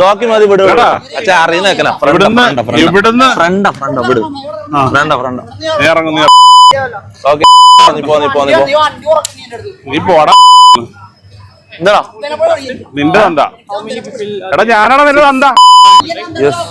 ഡോക്കി മതി വിട്. അച്ഛാ അറിയുന്ന വെക്കല ഇവിടുന്ന് ഇവിടുന്ന് ഫ്രണ്ട ഫ്രണ്ട വിട്. ഫ്രണ്ട ഫ്രണ്ട. ഓക്കെ നീ പോ നീ പോ നീ പോ. നീ പോടാ. എന്താ നിന്റെ ഞാനാണോ എടാ ഞാനാണ് നിന്റെ yes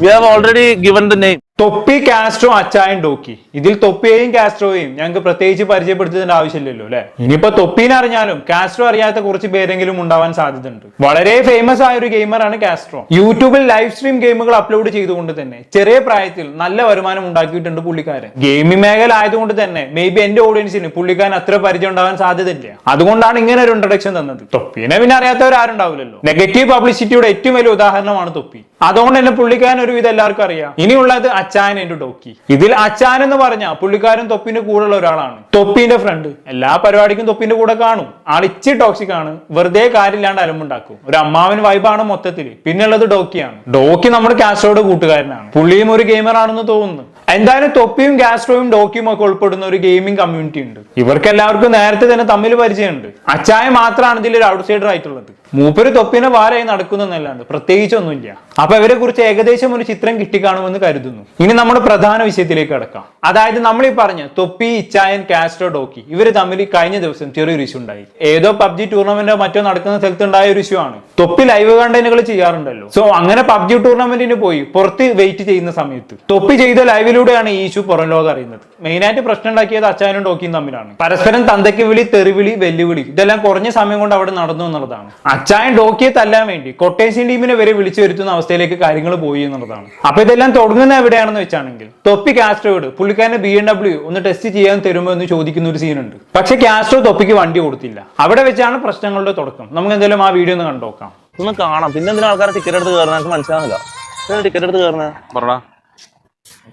we have already given the name Thoppi Castro Achayan ഡോക്കി. ഇതിൽ തൊപ്പിയെയും കാസ്ട്രോയെയും ഞങ്ങൾക്ക് പ്രത്യേകിച്ച് പരിചയപ്പെടുത്തേണ്ട ആവശ്യമില്ലല്ലോ അല്ലെ? ഇനിയിപ്പോ തൊപ്പീനെ അറിഞ്ഞാലും കാസ്ട്രോ അറിയാത്ത കുറച്ച് പേരെങ്കിലും ഉണ്ടാവാൻ സാധ്യതയുണ്ട്. വളരെ ഫേമസ് ആയ ഒരു ഗെയിമറാണ് കാസ്ട്രോ യൂട്യൂബിൽ ലൈവ് സ്ട്രീം ഗെയിമുകൾ അപ്ലോഡ് ചെയ്തുകൊണ്ട് തന്നെ ചെറിയ പ്രായത്തിൽ നല്ല വരുമാനം ഉണ്ടാക്കിയിട്ടുണ്ട് പുള്ളിക്കാരൻ. ഗെയിമിംഗ് മേഖല ആയതുകൊണ്ട് തന്നെ മേ ബി എന്റെ ഓഡിയൻസിന് പുള്ളിക്കാരൻ അത്ര പരിചയം ഉണ്ടാവാൻ സാധ്യതയില്ല. അതുകൊണ്ടാണ് ഇങ്ങനെ ഒരു ഇൻട്രഡക്ഷൻ തന്നത്. തൊപ്പിനെ പിന്നെ അറിയാത്തവർ ആരുണ്ടാവില്ലല്ലോ നെഗറ്റീവ് പബ്ലിസിറ്റിയുടെ ഏറ്റവും വലിയ ഉദാഹരണമാണ് തൊപ്പി. അതുകൊണ്ട് തന്നെ പുള്ളിക്കാരൻ ഒരു വിധം എല്ലാവർക്കും അറിയാം. ഇനിയുള്ളത് അച്ചായൻ എന്റെ ടോക്കി. ഇതിൽ അച്ചായൻ എന്ന് പറഞ്ഞാൽ പുള്ളിക്കാരൻ തൊപ്പിന്റെ കൂടെ ഉള്ള ഒരാളാണ്. തൊപ്പിന്റെ ഫ്രണ്ട് എല്ലാ പരിപാടിക്കും തൊപ്പിന്റെ കൂടെ കാണും. ആൾ ഇച്ചി ടോക്സിക് ആണ്. വെറുതെ കാര്യമില്ലാണ്ട് അലമ്പുണ്ടാക്കും. ഒരു അമ്മാവൻ വൈബാണ് മൊത്തത്തിൽ പിന്നുള്ളത് ഡോക്കിയാണ് ഡോക്കി നമ്മുടെ കാസ്ട്രോയുടെ കൂട്ടുകാരനാണ്. പുള്ളിയും ഒരു ഗെയിമർ ആണെന്ന് തോന്നുന്നു. എന്തായാലും തൊപ്പിയും ഗാസ്ട്രോയും ഡോക്കിയും ഒക്കെ ഉൾപ്പെടുന്ന ഒരു ഗെയിമിംഗ് കമ്മ്യൂണിറ്റി ഉണ്ട്. ഇവർക്ക് എല്ലാവർക്കും നേരത്തെ തന്നെ തമ്മിൽ പരിചയമുണ്ട്. അച്ചായ മാത്രമാണ് ഇതിൽ ഒരു ഔട്ട്സൈഡർ ആയിട്ടുള്ളത്. മൂപ്പര് തൊപ്പിനെ വാരായി നടക്കുന്നതല്ലാണ്ട് പ്രത്യേകിച്ചൊന്നുമില്ല. അപ്പൊ ഇവരെ കുറിച്ച് ഏകദേശം ഒരു ചിത്രം കിട്ടിക്കാണുമെന്ന് കരുതുന്നു. ഇനി നമ്മുടെ പ്രധാന വിഷയത്തിലേക്ക് കടക്കാം. അതായത് നമ്മൾ ഈ പറഞ്ഞ തൊപ്പി ഇച്ചായൻ കാസ്ട്രോ ഡോക്കി ഇവർ തമ്മിൽ കഴിഞ്ഞ ദിവസം ചെറിയൊരു ഇഷ്യൂ ഉണ്ടായി. ഏതോ പബ്ജി ടൂർണമെന്റോ മറ്റോ നടക്കുന്ന സ്ഥലത്ത് ഉണ്ടായ ഒരു ഇഷ്യൂ ആണ്. തൊപ്പി ലൈവ് കണ്ടന്റുകൾ ചെയ്യാറുണ്ടല്ലോ. സോ അങ്ങനെ പബ്ജി ടൂർണമെന്റിന് പോയി പുറത്ത് വെയിറ്റ് ചെയ്യുന്ന സമയത്ത്. തൊപ്പി ചെയ്ത ലൈവിലൂടെയാണ് ഈ ഇഷ്യൂ പുറം ലോകം അറിയുന്നത്. മെയിനായിട്ട് പ്രശ്നം ഉണ്ടാക്കിയത് അച്ചായനും ഡോക്കിയും തമ്മിലാണ്. പരസ്പരം തന്തയ്ക്ക് വിളി തെറിവിളി വെല്ലുവിളി ഇതെല്ലാം കുറഞ്ഞ സമയം കൊണ്ട് അവിടെ നടന്നു എന്നുള്ളതാണ്. അച്ചായൻ ഡോക്കിയെ തല്ലാൻ വേണ്ടി കൊട്ടേഷ്യൻ ടീമിനെ വരെ വിളിച്ചു വരുത്തുന്ന അവസ്ഥയിലേക്ക് കാര്യങ്ങൾ പോയി എന്നുള്ളതാണ്. അപ്പൊ ഇതെല്ലാം തുടങ്ങുന്ന എവിടെയാണെന്ന് വെച്ചാണെങ്കിൽ തൊപ്പി കാസ്ട്രോയോട് പുള്ളിക്കാരനെ ബി എം ഡബ്ല്യു ഒന്ന് ടെസ്റ്റ് ചെയ്യാൻ തരുമോ എന്ന് ചോദിക്കുന്ന ഒരു സീനുണ്ട് പക്ഷെ കാസ്ട്രോ തൊപ്പിക്ക് വണ്ടി കൊടുത്തില്ല. അവിടെ വെച്ചാണ് പ്രശ്നങ്ങളുടെ തുടക്കം. നമുക്ക് എന്തായാലും ആ വീഡിയോ ഒന്ന് കണ്ടോക്കാം ഒന്ന് കാണാം. പിന്നെ എന്തിനാ ആൾക്കാർ ടിക്കറ്റ് എടുത്ത് കയറുന്ന എനിക്ക് ടിക്കറ്റ് എടുത്ത് കയറുന്നേ പറടാ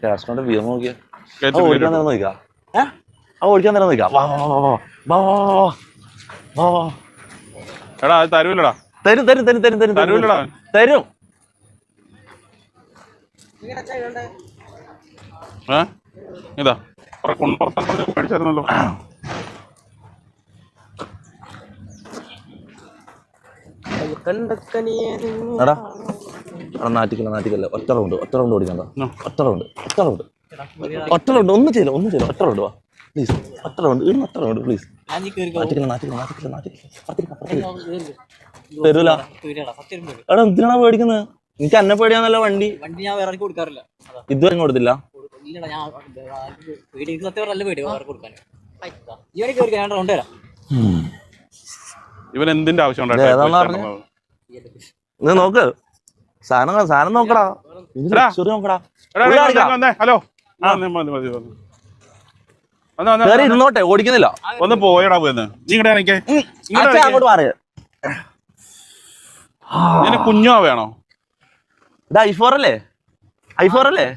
കാസ്ട്രോന്റെ വീട് നോക്കിയാ. ഓടിക്കാൻ നേരം നോക്കാം ഏഹ് ഓടിക്കാൻ നേരം നോക്കാം വാ വാ വാ. എടാ അത് തരൂലടാ തരും തരും തരും തരും തരും തരൂലടാ. തരും. ഏ? ഇതാ. മേടിച്ചായിരുന്നല്ലോ എടാ എടാ ഒറ്റ റൗണ്ട് ഒറ്റ റൗണ്ട് ഓടിക്കണ്ട ഒറ്റ റൗണ്ട് ഒറ്റ റൗണ്ട്. ഒറ്റ റൗണ്ട് ഒന്നും ചെയ്യില്ല ഒന്നും ചെയ്യില്ല. ഒറ്റ റൗണ്ട് വാ. പ്ലീസ് അത്ര ഉണ്ട് ഇടുന്ന അത്ര ഉണ്ട് പ്ലീസ് എടാ എന്തിനാണ് പേടിക്കുന്നത് എനിക്ക് എന്നെ പേടിയാന്നല്ല വണ്ടി? വണ്ടി ഞാൻ വേറെ കൊടുക്കാറില്ല. ഇതുവരെ കൊടുത്തില്ല? ഇവൻ എന്തിന്റെ ആവശ്യം നോക്ക്. സാധനം മതി. വന്ന്. ഇരുന്നോട്ടെ ഓടിക്കുന്നില്ല. ഒന്ന് പോയടാ പോയെന്ന് നീ ഇങ്ങടെ ഇറങ്ങിക്കേ. അങ്ങോട്ട് നിന്നെ കുഞ്ഞോ വേണോ. ഇത് ഐഫോർ അല്ലേ? ഐഫോർ അല്ലേ?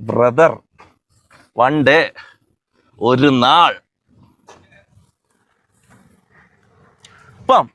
ബ്രദർ വൺ ഡേ ഒരു നാൾ. ഇപ്പം.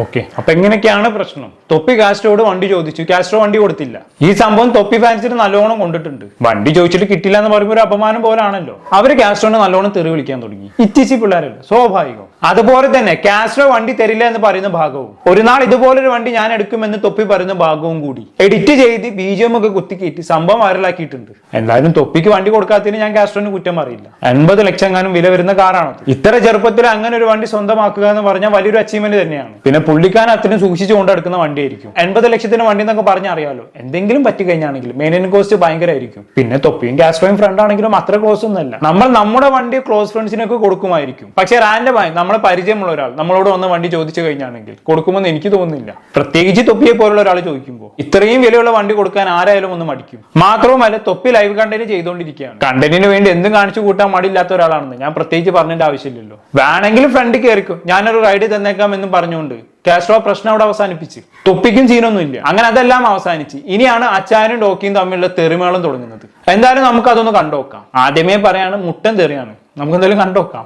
ഓക്കെ. അപ്പൊ എങ്ങനെയൊക്കെയാണ് പ്രശ്നം? തൊപ്പി കാസ്ട്രോട് വണ്ടി ചോദിച്ചു. കാസ്ട്രോ വണ്ടി കൊടുത്തില്ല. ഈ സംഭവം തൊപ്പി ഫാൻസിന് നല്ലോണം കൊണ്ടിട്ടുണ്ട്. വണ്ടി ചോദിച്ചിട്ട് കിട്ടില്ല എന്ന് പറയുമ്പോൾ ഒരു അപമാനം പോലാണല്ലോ. അവർ കാസ്ട്രോനെ നല്ലോണം തെറി വിളിക്കാൻ തുടങ്ങി. ഇറ്റിച്ചി പിള്ളേരല്ലോ? സ്വാഭാവികം. അതുപോലെ തന്നെ കാസ്ട്രോ വണ്ടി തരില്ല എന്ന് പറയുന്ന ഭാഗവും ഒരു നാൾ ഇതുപോലൊരു വണ്ടി ഞാൻ എടുക്കുമെന്ന് തൊപ്പി പറയുന്ന ഭാഗവും കൂടി എഡിറ്റ് ചെയ്ത് ബി ജി എം ഒക്കെ കുത്തിക്കയറ്റി സംഭവം വൈറലാക്കിയിട്ടുണ്ട്. എന്തായാലും തൊപ്പിക്ക് വണ്ടി കൊടുക്കാത്തതിന് ഞാൻ കാസ്ട്രോന് കുറ്റം പറയില്ല. എൺപത് ലക്ഷം കാനും വില വരുന്ന കാറാണ് ഇത്ര ചെറുപ്പത്തിൽ അങ്ങനെ ഒരു വണ്ടി സ്വന്തമാക്കുക എന്ന് പറഞ്ഞാൽ വലിയൊരു അച്ചീവ്മെന്റ് തന്നെയാണ്. പിന്നെ പുള്ളിക്കാരൻ അത്രയും സൂക്ഷിച്ചു കൊണ്ടെടുക്കുന്ന വണ്ടിയായിരിക്കും. എൺപത് ലക്ഷത്തിന് വണ്ടി എന്നൊക്കെ പറഞ്ഞറിയാലോ? എന്തെങ്കിലും പറ്റി കഴിഞ്ഞാണെങ്കിൽ മെയിന്റെനൻസ് കോസ്റ്റ് ഭയങ്കരമായിരിക്കും പിന്നെ തൊപ്പിയും കാസ്ട്രോയും ഫ്രണ്ട് ആണെങ്കിലും അത്ര ക്ലോസ് ഒന്നുമല്ല നമ്മൾ നമ്മുടെ വണ്ടി ക്ലോസ് ഫ്രണ്ട്സിനൊക്കെ കൊടുക്കുമായിരിക്കും. പക്ഷെ റാൻഡമായി നമ്മളെ പരിചയമുള്ള ഒരാൾ നമ്മളോട് വന്ന വണ്ടി ചോദിച്ചു കഴിഞ്ഞാണെങ്കിൽ കൊടുക്കുമെന്ന് എനിക്ക് തോന്നുന്നില്ല. പ്രത്യേകിച്ച് തൊപ്പിയെ പോലുള്ള ഒരാൾ ചോദിക്കുമ്പോൾ ഇത്രയും വിലയുള്ള വണ്ടി കൊടുക്കാൻ ആരായാലും ഒന്ന് മടിക്കും. മാത്രവുമല്ല തൊപ്പി ലൈവ് കണ്ടന്റ് ചെയ്തുകൊണ്ടിരിക്കുകയാണ്. കണ്ടന്റിന് വേണ്ടി എന്തും കാണിച്ചു കൂട്ടാൻ മടിയില്ലാത്ത ഒരാളാണെന്ന് ഞാൻ പ്രത്യേകിച്ച് പറഞ്ഞതിന്റെ ആവശ്യമില്ലല്ലോ. വേണമെങ്കിൽ ഫ്രണ്ട് കയറിക്കും. ഞാനൊരു റൈഡ് തന്നേക്കാം എന്നും പറഞ്ഞുകൊണ്ട് കാസ്ട്രോ പ്രശ്നം അവിടെ അവസാനിപ്പിച്ച്. തൊപ്പിക്കും ചീനൊന്നും ഇല്ല അങ്ങനെ അതെല്ലാം അവസാനിച്ച്. ഇനിയാണ് അച്ചാനും ഡോക്കിയും തമ്മിലുള്ള തെറിമേളം തുടങ്ങുന്നത്. എന്തായാലും നമുക്ക് അതൊന്ന് കണ്ടോക്കാം ആദ്യമേ പറയാണ് മുട്ടൻ തെറിയാണ്. നമുക്ക് എന്തായാലും കണ്ടോക്കാം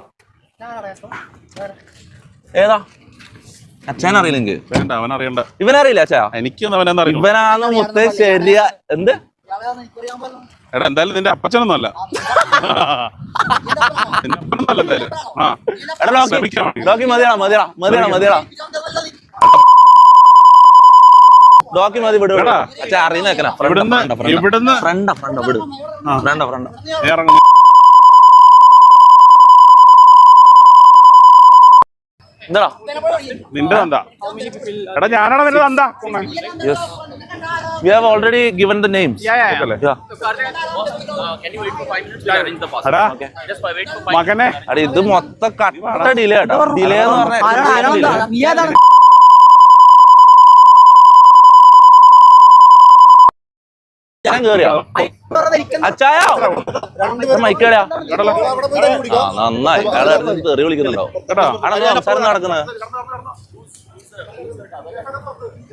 ഏതാ? അച്ഛൻ വേണ്ട അവൻ അറിയണ്ട. ഇവനറിയില്ല അച്ഛാ? എനിക്കൊന്നും അവനെന്ന് അറിയില്ല. ഇവനാണ് മുത്ത ശരിയ എന്ത്? എടാ എന്തായാലും നിന്റെ അപ്പച്ചനൊന്നും അല്ല മതിയാ മതിയാ മതിയാ മതിയാ മതി വിടും അച്ഛാ അറിയുന്ന ഫ്രണ്ട ഫ്രണ്ട വിടും. ഫ്രണ്ട ഫ്രണ്ട നീ ഇറങ്ങും. എന്താടാ നിന്റെ തന്ത. എടാ ഞാനാണ് നിന്റെ തന്ത? Yes we have already given the names മകനെ. അടി ഇത് മൊത്തം കട്ട ഡിലേ കേട്ടോ ഡിലേ എന്ന് പറഞ്ഞാൽ ഞാൻ കേറിയാ? അച്ചായ? മൈക്കേടാ നന്നായി. അയാൾ തെറി വിളിക്കുന്നുണ്ടോ? കേട്ടോ ആണോ സംസാരം നടക്കുന്നത്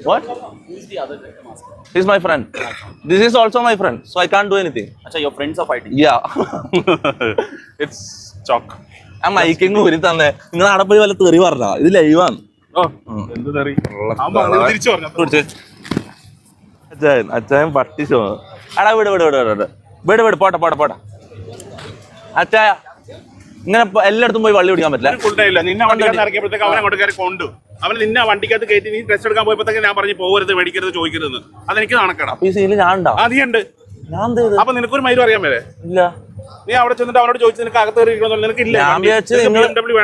What? He's my friend. This is also my friend, so I can't do anything. അച്ഛാ your friends are fighting Yeah. It's choke ആ മൈക്കിങ് ഊരി തന്നെ. നിങ്ങൾ പോയി വല്ല തെറി പറഞ്ഞ? ഇത് ലൈവാണ് ഓ എന്ത് തെറി? തിരിച്ചു പറഞ്ഞു. അച്ചായൻ അച്ചായൻ പട്ടി ഷോ അടാ വിട് വിട് വിട് വിട്. വിട് വിട് പോട്ടെ പോട്ടെ പോട്ടെ. അച്ചായ ഇങ്ങനെ എല്ലായിടത്തും പോയി വള്ളി പിടിക്കാൻ പറ്റില്ല. നിന്നെ വണ്ടിക്കകത്ത് ഇറക്കിയപ്പോഴത്തേക്ക് അവൻ അങ്ങോട്ട് കയറി കൊണ്ടു. അവൻ നിന്നെ വണ്ടിക്കകത്ത് കയറ്റി നീ ടെസ്റ്റ് എടുക്കാൻ പോയപ്പോഴത്തേക്ക് ഞാൻ പറഞ്ഞു പോകരുത് മേടിക്കരുത് ചോദിക്കരുത് അതെനിക്ക് ഈ സീനിൽ ഞാൻ ഉണ്ടാവും അപ്പൊ നിനക്കൊരു മൈലും അറിയാൻ മേലെ? ഇല്ല. നീ അവിടെ ചെന്നിട്ട് അവനോട് ചോദിച്ചു നിനക്ക് അകത്ത് ഞാൻ വിചാരിച്ചു നിങ്ങൾ- BMW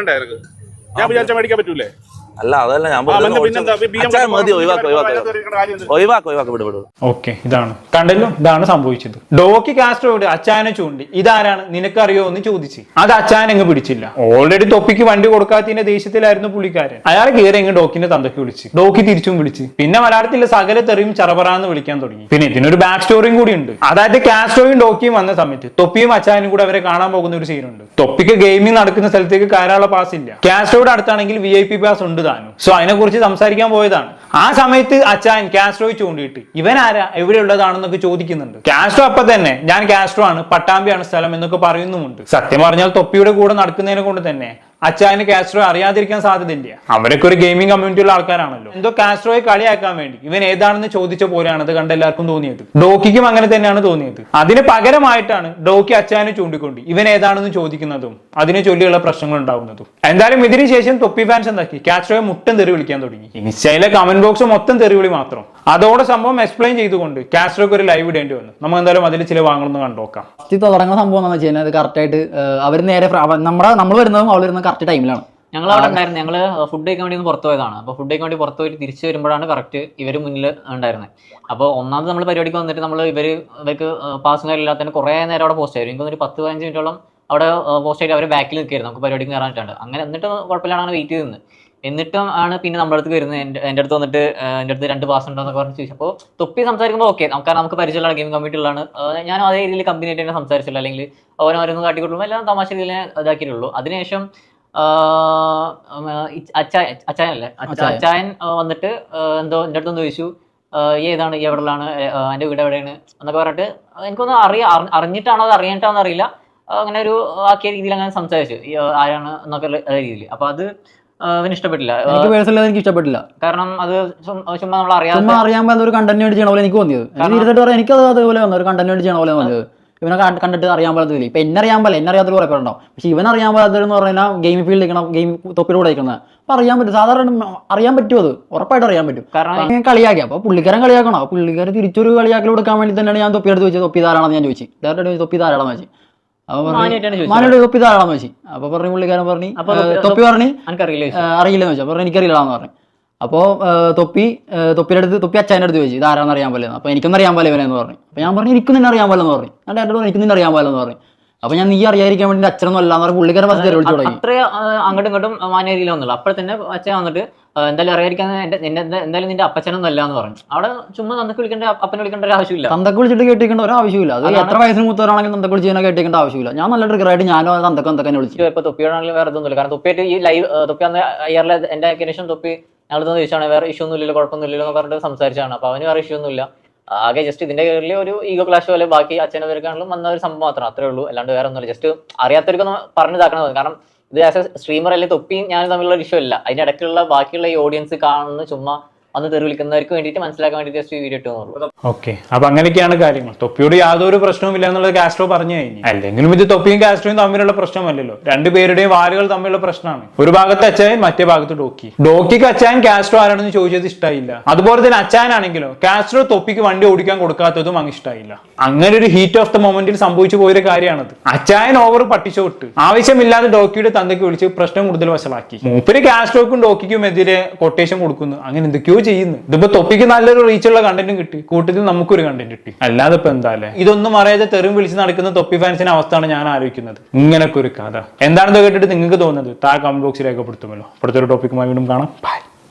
ഞാൻ വിചാരിച്ച മേടിക്കാൻ പറ്റൂലേ? അല്ല അതല്ല ഞാൻ മതി ഒഴിവാക്ക് ഒഴിവാക്ക്. വിട് വിട്. ഓക്കെ ഇതാണ്. കണ്ടല്ലോ? ഇതാണ് സംഭവിച്ചത്. ഡോക്കി കാസ്ട്രോയോട് അച്ചായനെ ചൂണ്ടി. ഇതാരാണ്? നിനക്കറിയോ എന്ന് ചോദിച്ച്. അത് അച്ചായൻ എങ്ങ് പിടിച്ചില്ല. ഓൾറെഡി തൊപ്പിക്ക് വണ്ടി കൊടുക്കാത്തതിന്റെ ദേഷ്യത്തിലായിരുന്നു പുള്ളിക്കാരൻ. അയാൾ കയറി എങ്ങ് ഡോക്കിന്റെ തന്തയ്ക്ക് വിളിച്ച്. ഡോക്കി തിരിച്ചും വിളിച്ച്. പിന്നെ മലയാളത്തിലെ സകല തെറിയും ചറപറാന്ന് വിളിക്കാൻ തുടങ്ങി. പിന്നെ ഇതിനൊരു ബാക്ക് സ്റ്റോറിയും കൂടി ഉണ്ട്. അതായത് കാസ്ട്രോയും ഡോക്കിയും വന്ന സമയത്ത് തൊപ്പിയും അച്ചായനും കൂടെ അവരെ കാണാൻ പോകുന്ന ഒരു സീനുണ്ട് തൊപ്പിക്ക് ഗെയിമിംഗ് നടക്കുന്ന സ്ഥലത്തേക്ക് കാരാള പാസ് ഇല്ല. കാസ്ട്രോയുടെ അടുത്താണെങ്കിൽ വി ഐ പി പാസ് ഉണ്ട് താനും സോ അതിനെക്കുറിച്ച് സംസാരിക്കാൻ പോയതാണ്. ആ സമയത്ത് അച്ചായൻ കാസ്ട്രോയെ ചൂണ്ടിയിട്ട് ഇവൻ ആരാ? എവിടെ ഉള്ളതാണെന്നൊക്കെ ചോദിക്കുന്നുണ്ട്. കാസ്ട്രോ അപ്പൊ തന്നെ ഞാൻ കാസ്ട്രോ ആണ് പട്ടാമ്പിയാണ് സ്ഥലം എന്നൊക്കെ പറയുന്നുമുണ്ട്. സത്യം പറഞ്ഞാൽ തൊപ്പിയുടെ കൂടെ നടക്കുന്നതിനെ കൊണ്ട് തന്നെ അച്ചായന് കാസ്ട്രോ അറിയാതിരിക്കാൻ സാധ്യതയില്ല. അവരൊക്കെ ഒരു ഗെയിമിംഗ് കമ്മ്യൂണിറ്റി ഉള്ള ആൾക്കാരാണല്ലോ. എന്തോ കാസ്ട്രോയെ കളിയാക്കാൻ വേണ്ടി ഇവൻ ഏതാണെന്ന് ചോദിച്ച പോലെയാണ് അത് കണ്ട എല്ലാവർക്കും തോന്നിയത്. ഡോക്കിക്കും അങ്ങനെ തന്നെയാണ് തോന്നിയത്. അതിന് പകരമായിട്ടാണ് ഡോക്കി അച്ചായനെ ചൂണ്ടിക്കൊണ്ട് ഇവൻ ഏതാണെന്ന് ചോദിക്കുന്നതും അതിനെ ചൊല്ലിയുള്ള പ്രശ്നങ്ങൾ ഉണ്ടാകുന്നതും എന്തായാലും ഇതിന് ശേഷം തൊപ്പി ഫാൻസ് എന്താക്കി? കാസ്ട്രോയെ മുട്ടം തെറി വിളിക്കാൻ തുടങ്ങി. ഇൻസ്റ്റയിലെ കമന്റ് ബോക്സ് മൊത്തം തെറിവിളി മാത്രം. അതോടെ സംഭവം എക്സ്പ്ലെയിൻ ചെയ്തുകൊണ്ട് കാസ്ട്രോക്ക് ഒരു ലൈവ് ഇടേണ്ടി വന്നു. നമ്മൾ എന്തായാലും അതിൽ ചില വാങ്ങണമെന്ന് കണ്ടോക്കാം ഫസ്റ്റ് തുടങ്ങുന്ന സംഭവം എന്താണെന്ന് വെച്ച് കഴിഞ്ഞാൽ അത് കറക്റ്റായിട്ട് അവർ നേരെ നമ്മുടെ നമ്മൾ വരുന്നതും അവൾ വരുന്നത് കറക്റ്റ് ടൈമിലാണ് ഞങ്ങൾ അവിടെ ഉണ്ടായിരുന്നു. ഞങ്ങൾ ഫുഡ് കഴിക്കാൻ വേണ്ടി ഒന്ന് പുറത്ത് പോയതാണ്. അപ്പോൾ ഫുഡ് കഴിക്കാൻ വേണ്ടി പുറത്ത് പോയി തിരിച്ചു വരുമ്പോഴാണ് കറക്റ്റ് ഇവർ മുന്നിൽ ഉണ്ടായിരുന്നത് അപ്പോൾ ഒന്നാമത് നമ്മൾ പരിപാടിക്ക് വന്നിട്ട് നമ്മൾ ഇവർ ഇവർക്ക് പാസും കാര്യമില്ലാത്തതിന് കുറേ നേരം അവിടെ പോസ്റ്റ് ആയിരുന്നു. ഒരു പത്ത് പതിനഞ്ച് മിനിറ്റോളം അവിടെ പോസ്റ്റ് ആയിട്ട് അവർ ബാക്കിൽ നിൽക്കുകയായിരുന്നു നമുക്ക് പരിപാടിക്ക് കയറാനിട്ടുണ്ട് അങ്ങനെ എന്നിട്ട് കുഴപ്പമില്ലാണ്ട് അങ്ങനെ വെയിറ്റ് ചെയ്ത് നിന്ന്. എന്നിട്ടും ആണ് പിന്നെ നമ്മുടെ അടുത്ത് വരുന്നത്. എന്റെ അടുത്ത് വന്നിട്ട് എന്റെ അടുത്ത് രണ്ട് പാസ് ഉണ്ടോ എന്നൊക്കെ പറഞ്ഞ് ചോദിച്ചു അപ്പോൾ തൊപ്പി സംസാരിക്കുമ്പോൾ ഓക്കെ നമുക്ക് നമുക്ക് പരിചയമുള്ള ഗെയിം കമ്മിറ്റിയുള്ളതാണ് ഞാൻ അതേ രീതിയിൽ കമ്പനി ആയിട്ട് തന്നെ സംസാരിച്ചില്ല അല്ലെങ്കിൽ ഓരോരോന്നും കാട്ടിക്കൊള്ളുമ്പോൾ എല്ലാം തമാശ രീതിയിൽ ഇതാക്കിയിട്ടുള്ളൂ. അതിനുശേഷം അച്ചായനല്ലേ? അച്ച- അച്ചായൻ. വന്നിട്ട് എന്തോ എന്റെ അടുത്തൊന്ന് ചോദിച്ചു ഈ ഏതാണ് ഈ എവിടെയാണ് എന്റെ വീട് എവിടെയാണ് എന്നൊക്കെ പറഞ്ഞിട്ട് എനിക്കൊന്നും അറിയ അറിഞ്ഞിട്ടാണോ അത് അറിഞ്ഞിട്ടാണോ അറിയില്ല അങ്ങനെ ഒരു ആക്കിയ രീതിയിൽ അങ്ങനെ സംസാരിച്ചു. ആരാണ് എന്നൊക്കെ രീതിയിൽ. അപ്പൊ അത് അവന് ഇഷ്ടപ്പെട്ടില്ല എനിക്ക് പേഴ്സണലി എനിക്ക് ഇഷ്ടപ്പെട്ടില്ല. കാരണം അത് ചുമ്മാ നമ്മൾ അറിയാതെ അറിയാൻ ഒരു കണ്ടന്റ് വേണ്ടി ചെയ്യണ പോലെ എനിക്ക് തോന്നിയത്. എനിക്ക് ഇരുന്നിട്ട് പറയാം എനിക്കത് അതുപോലെ വന്നു ഒരു കണ്ടന്റ് വേണ്ടി ചെയ്യണ പോലെ തോന്നിയത് ഇവനെ കണ്ടിട്ട് അറിയാൻ പാടില്ല ഇപ്പൊ എന്നെ അറിയാൻ പാടില്ല എന്നെ അറിയാത്ത കുറെ പേരുണ്ടാവും. പക്ഷെ ഇവൻ അറിയാൻ പാടില്ലെന്ന് പറഞ്ഞാൽ ഗെയിം ഫീൽഡ് നിൽക്കണം ഗെയിം തൊപ്പിലൂടെ നിൽക്കുന്നത് അപ്പൊ അറിയാൻ പറ്റും. സാധാരണ അറിയാൻ പറ്റും അത്. ഉറപ്പായിട്ട് അറിയാൻ പറ്റും. കാരണം കളിയാക്കി. അപ്പൊ പുള്ളിക്കാരൻ കളിയാക്കണം? പുള്ളിക്കാരൻ തിരിച്ചൊരു കളിയാക്കൽ കൊടുക്കാൻ വേണ്ടി തന്നെയാണ് ഞാൻ തൊപ്പിയെടുത്ത് ചോദിച്ചത് തൊപ്പി ധാരാളം ഞാൻ ചോദിച്ചു. ഡയറക്റ്റ് തൊപ്പി ധാരാളം വെച്ചു അപ്പൊ. മാനോട് തൊപ്പി താഴാന്ന് വെച്ചു അപ്പൊ പറഞ്ഞു പുള്ളിക്കാരൻ പറഞ്ഞു അപ്പൊ തൊപ്പി- പറഞ്ഞു. അറിയില്ലെന്ന് വെച്ചു പറഞ്ഞു എനിക്കറിയില്ലാന്ന് പറഞ്ഞു. അപ്പോൾ തൊപ്പി തൊപ്പിയുടെ അടുത്ത് തൊപ്പി അച്ഛന്റെ അടുത്ത് ചോദിച്ചു. ഇത് ആരാണെന്ന് അറിയാൻ പോലെ അപ്പോൾ എനിക്കൊന്നും അറിയാൻ പോലെ ഇവനെന്ന് പറഞ്ഞു. അപ്പോൾ ഞാൻ പറഞ്ഞു എനിക്കും നിന്നെ അറിയാൻ പോലെ എന്ന് പറഞ്ഞു ഞാൻ എനിക്കൊന്നും എനിക്ക് നിന്നെ അറിയാൻ പോലെ എന്ന് പറഞ്ഞു. അപ്പോൾ ഞാൻ നീ അറിയാതിരിക്കാൻ വേണ്ടി അച്ഛനൊന്നും അല്ല എന്ന് പറഞ്ഞ് പുള്ളിക്കാരൻ ബസ് കയറി വിളിച്ചു തുടങ്ങി. അത്ര അങ്ങോട്ടും ഇങ്ങോട്ടും മാന്യ ഒന്നുമില്ല വന്നുള്ളൂ അപ്പോൾ തന്നെ അച്ഛൻ വന്നിട്ട് എന്തായാലും അറിയാതിരിക്കാൻ എന്റെ എന്താ- എന്തായാലും നിന്റെ അപ്പച്ചനൊന്നും അല്ല എന്ന് പറഞ്ഞു. അവിടെ ചുമ്മാ നന്ദക്ക് വിളിക്കേണ്ട അപ്പനെ വിളിക്കേണ്ട ഒരു ആവശ്യമില്ല. തന്തക്ക് വിളിച്ചിട്ട് കേട്ടിക്കേണ്ട ഒരു ആവശ്യമില്ല. അത് എത്ര വയസ്സിന് മൂത്തവരാണെങ്കിൽ തന്തക്ക് വിളിച്ച് കഴിഞ്ഞാൽ കേട്ടിക്കേണ്ട ആവശ്യമില്ല. ഞാൻ നല്ല ട്രിഗറായിട്ട് ഞാനും അത് തന്തക്ക് തന്തക്കനെ വിളിച്ചു. ഇപ്പൊ തൊപ്പിയാണെങ്കിലും വേറെ ഇതൊന്നുമില്ല. കാരണം തൊപ്പിയായിട്ട് ഈ ലൈവ് തൊപ്പി അന്ന് അയ്യാറിലെ എന്റെ ശേഷം തൊപ്പി ഞങ്ങൾ ചോദിച്ചാണ് വേറെ ഇഷ്യൂ ഒന്നും ഇല്ലല്ലോ കുഴപ്പമൊന്നുമില്ലല്ലോ എന്ന് പറഞ്ഞിട്ട് സംസാരിച്ചാണ് അപ്പൊ അവന് വേറെ ഇഷ്യൂ ഒന്നുമില്ല. ആകെ ജസ്റ്റ് ഇതിന്റെ കീഴിൽ ഒരു ഈഗോ ക്ലാഷ് പോലെ ബാക്കി അച്ഛനും അവർക്കാണെങ്കിലും വന്ന ഒരു സംഭവം മാത്രം അത്രേ ഉള്ളൂ. അല്ലാണ്ട് വേറെ ഒന്നുമില്ല. ജസ്റ്റ് അറിയാത്തവർക്കൊന്ന് പറഞ്ഞു ഇതാക്കണം കാരണം ഇത് ആസ് എ സ്ട്രീമർ അല്ലെങ്കിൽ തൊപ്പിയും ഞാൻ തമ്മിലുള്ള ഒരു ഇഷ്യൂ അല്ല. അതിന്റെ ഇടയ്ക്കുള്ള ബാക്കിയുള്ള ഈ ഓഡിയൻസ് കാണുന്ന ചുമ്മാ അന്ന് തെറി വിളിക്കുന്നവർക്ക് വേണ്ടിയിട്ട് മനസ്സിലാക്കാൻ വേണ്ടി ജസ്റ്റ് വീഡിയോ ഇട്ടുന്നുള്ളൂ ഓക്കെ അപ്പൊ അങ്ങനെയൊക്കെയാണ് കാര്യങ്ങൾ. തൊപ്പിയോട് യാതൊരു പ്രശ്നവും ഇല്ല എന്നുള്ളത് കാസ്ട്രോ പറഞ്ഞു കഴിഞ്ഞു. അല്ലെങ്കിലും ഇത് തൊപ്പിയും കാസ്ട്രോയും തമ്മിലുള്ള പ്രശ്നമല്ലല്ലോ. രണ്ടുപേരുടെയും വാലുകൾ തമ്മിലുള്ള പ്രശ്നമാണ്. ഒരു ഭാഗത്ത് അച്ചായൻ മറ്റേ ഭാഗത്ത് ഡോക്കി. ഡോക്കിക്ക് അച്ചായൻ കാസ്ട്രോ ആരാണെന്ന് ചോദിച്ചത് ഇഷ്ടമായില്ല അതുപോലെ തന്നെ അച്ചായനാണെങ്കിലോ കാസ്ട്രോ തൊപ്പിക്ക് വണ്ടി ഓടിക്കാൻ കൊടുക്കാത്തതും അങ്ങ് ഇഷ്ടമായില്ല അങ്ങനെ ഒരു ഹീറ്റ് ഓഫ് ദ മൊമെന്റിൽ സംഭവിച്ചു പോയൊരു കാര്യമാണത്. അച്ചായൻ ഓവർ പട്ടിച്ചു വിട്ട് ആവശ്യമില്ലാതെ ഡോക്കിയുടെ തന്തയ്ക്ക് വിളിച്ച് പ്രശ്നം കൂടുതൽ വശമാക്കി മൂപ്പര് കാസ്ട്രോക്കും ഡോക്കിക്കും എതിരെ കൊട്ടേഷൻ കൊടുക്കുന്നു. അങ്ങനെ എന്തൊക്കെയോ ചെയ്യുന്നു. ഇതിപ്പോ തൊപ്പിക്ക് നല്ലൊരു റീച്ചുള്ള കണ്ടന്റും കിട്ടി. കൂട്ടത്തിൽ നമുക്കൊരു കണ്ടന്റ് കിട്ടി. അല്ലാതെ ഇപ്പൊ എന്താ അല്ലേ? ഇതൊന്നും അറിയാതെ തെറും വിളിച്ച് നടക്കുന്ന തൊപ്പി ഫാൻസിന്റെ അവസ്ഥയാണ് ഞാൻ ആലോചിക്കുന്നത്. ഇങ്ങനൊക്കെ ഒരു കഥ. എന്താണെന്ന് കേട്ടിട്ട് നിങ്ങൾക്ക് തോന്നുന്നത്? താഴെ കമന്റ് ബോക്സിൽ രേഖപ്പെടുത്തുമല്ലോ. അടുത്തൊരു ടോപ്പിക്കുമായി വീണ്ടും കാണാം. ബൈ